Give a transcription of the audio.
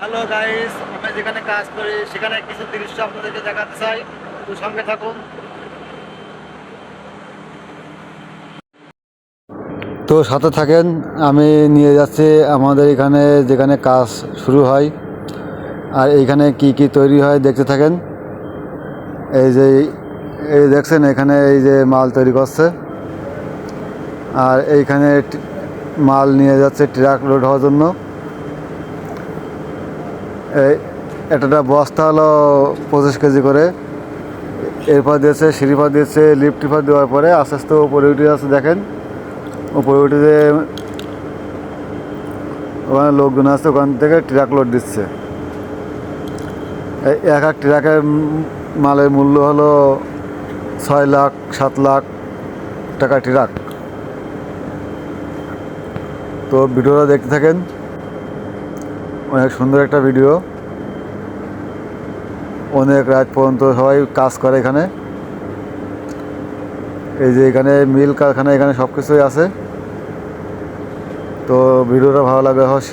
Hello guys যেখানে কাজ করি, সেখানে কিছু দৃশ্য আপনাদেরকে দেখাতে চাই। তো সঙ্গে থাকুন। তো সাথে থাকেন, আমি নিয়ে যাচ্ছি আমাদের এখানে যেখানে কাজ শুরু হয়। আর এইখানে কি কি তৈরি হয় দেখতে থাকেন। এই যে, এই দেখছেন, এখানে এই যে মাল তৈরি করছে। আর এইখানে মাল নিয়ে যাচ্ছে ট্রাক লোড হওয়ার জন্য। একটা বস্তা হলো পঁচিশ কেজি করে। এরপর দিয়েছে সিঁড়িপা দিয়েছে লিফট টিফার দেওয়ার পরে আস্তে আস্তে উপরে উঠে যাচ্ছে, দেখেন। উপরে উঠে যে ওখানে লোকজন আছে, ওখান থেকে ট্রাক লোড দিচ্ছে। এক এক ট্রাকের মালের মূল্য হলো ছয় লাখ, সাত লাখ টাকা ট্রাক। তো ভিডিওটা দেখতে থাকেন। অনেক সুন্দর একটা ভিডিও। অনেক রাত পর্যন্ত সবাই কাজ করে এখানে। এই যে এখানে মিল কারখানা, এখানে সব কিছুই আছে। তো ভিডিওটা ভালো লাগলে হয়